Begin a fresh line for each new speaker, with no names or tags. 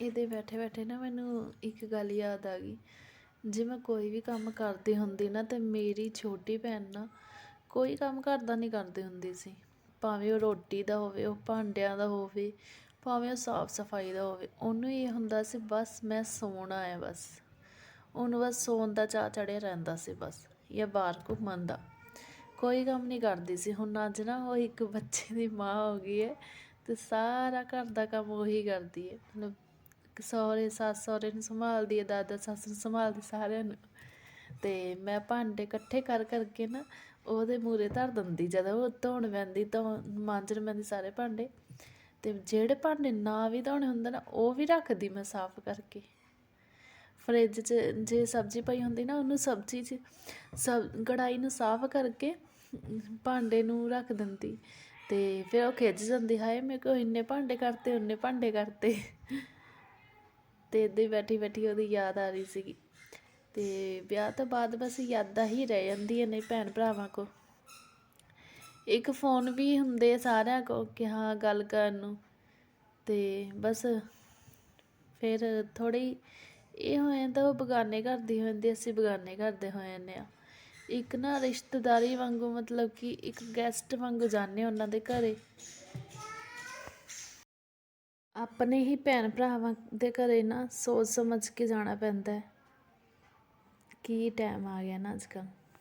ਇਹਦੇ ਬੈਠੇ ਬੈਠੇ ਨਾ ਮੈਨੂੰ ਇੱਕ ਗੱਲ ਯਾਦ ਆ ਗਈ। ਜੇ ਮੈਂ ਕੋਈ ਵੀ ਕੰਮ ਕਰਦੀ ਹੁੰਦੀ ਨਾ ਤਾਂ ਮੇਰੀ ਛੋਟੀ ਭੈਣ ਨਾ ਕੋਈ ਕੰਮ ਘਰ ਦਾ ਨਹੀਂ ਕਰਦੀ ਹੁੰਦੀ ਸੀ। ਭਾਵੇਂ ਉਹ ਰੋਟੀ ਦਾ ਹੋਵੇ, ਉਹ ਭਾਂਡਿਆਂ ਦਾ ਹੋਵੇ, ਭਾਵੇਂ ਉਹ ਸਾਫ਼ ਸਫ਼ਾਈ ਦਾ ਹੋਵੇ, ਉਹਨੂੰ ਇਹ ਹੁੰਦਾ ਸੀ ਬਸ ਮੈਂ ਸੌਣਾ ਹੈ ਬਸ। ਉਹਨੂੰ ਬਸ ਸੌਣ ਦਾ ਚਾਹ ਚੜਿਆ ਰਹਿੰਦਾ ਸੀ ਬਸ, ਜਾਂ ਬਾਹਰ ਘੁੰਮਣ ਦਾ। ਕੋਈ ਕੰਮ ਨਹੀਂ ਕਰਦੀ ਸੀ। ਹੁਣ ਅੱਜ ਨਾ ਉਹ ਇੱਕ ਬੱਚੇ ਦੀ ਮਾਂ ਹੋ ਗਈ ਹੈ ਤੇ ਸਾਰਾ ਘਰ ਦਾ ਕੰਮ ਉਹੀ ਕਰਦੀ ਹੈ। ਮਤਲਬ ਸਹੁਰੇ, ਸੱਸ ਸਹੁਰੇ ਨੂੰ ਸੰਭਾਲਦੀ ਹੈ, ਦਾਦਾ ਸੱਸ ਨੂੰ ਸੰਭਾਲਦੀ ਸਾਰਿਆਂ ਨੂੰ। ਤੇ ਮੈਂ ਭਾਂਡੇ ਇਕੱਠੇ ਕਰ, ਕਰਕੇ ਨਾ ਉਹਦੇ ਮੂਰੇ ਧਰ ਦਿੰਦੀ, ਜਦੋਂ ਉਹ ਧੋਣ ਪੈਂਦੀ ਤਾਂ ਮਾਂਜਣ ਪੈਂਦੀ ਸਾਰੇ ਭਾਂਡੇ। ਤੇ ਜਿਹੜੇ ਭਾਂਡੇ ਨਾ ਵੀ ਧੋਣੇ ਹੁੰਦੇ ਨਾ, ਉਹ ਵੀ ਰੱਖਦੀ ਮੈਂ ਸਾਫ਼ ਕਰਕੇ। ਫਰਿੱਜ 'ਚ ਜੇ ਸਬਜ਼ੀ ਪਈ ਹੁੰਦੀ ਨਾ, ਉਹਨੂੰ ਸਬਜ਼ੀ 'ਚ ਸਬ ਕੜਾਈ ਨੂੰ ਸਾਫ਼ ਕਰਕੇ ਭਾਂਡੇ ਨੂੰ ਰੱਖ ਦਿੰਦੀ। ਤੇ ਫਿਰ ਉਹ ਖਿੱਚ ਜਾਂਦੀ, ਹਾਏ ਮੇਰੇ ਕੋਲ ਇੰਨੇ ਭਾਂਡੇ ਕਰਤੇ ਉਹਨੇ ਭਾਂਡੇ ਕਰਤੇ। ਅਤੇ ਇੱਦਾਂ ਹੀ ਬੈਠੀ ਬੈਠੀ ਉਹਦੀ ਯਾਦ ਆ ਰਹੀ ਸੀਗੀ। ਅਤੇ ਵਿਆਹ ਤੋਂ ਬਾਅਦ ਬਸ ਯਾਦਾਂ ਹੀ ਰਹਿ ਜਾਂਦੀਆਂ ਨੇ ਭੈਣ ਭਰਾਵਾਂ ਕੋਲ। ਇੱਕ ਫੋਨ ਵੀ ਹੁੰਦੇ ਸਾਰਿਆਂ ਕੋਲ ਕਿ ਹਾਂ ਗੱਲ ਕਰਨ ਨੂੰ। ਅਤੇ ਬਸ ਫਿਰ ਥੋੜ੍ਹੀ ਇਹ ਹੋ ਤਾਂ ਉਹ ਬਗਾਨੇ ਘਰ ਦੀ ਹੋ ਜਾਂਦੀ, ਅਸੀਂ ਬਗਾਨੇ ਘਰ ਦੇ ਹੋ ਜਾਂਦੇ ਹਾਂ। ਇੱਕ ਨਾ ਰਿਸ਼ਤੇਦਾਰੀ ਵਾਂਗੂ ਮਤਲਬ ਕਿ ਇੱਕ ਗੈਸਟ ਵਾਂਗੂ ਜਾਂਦੇ ਉਹਨਾਂ ਦੇ ਘਰੇ। ਆਪਣੇ ਹੀ ਭੈਣ ਭਰਾਵਾਂ ਦੇ ਘਰ ਨਾ ਸੋਚ ਸਮਝ ਕੇ ਜਾਣਾ ਪੈਂਦਾ ਕੀ ਟਾਈਮ ਆ ਗਿਆ ਨਾ ਅੱਜ ਕੱਲ੍ਹ।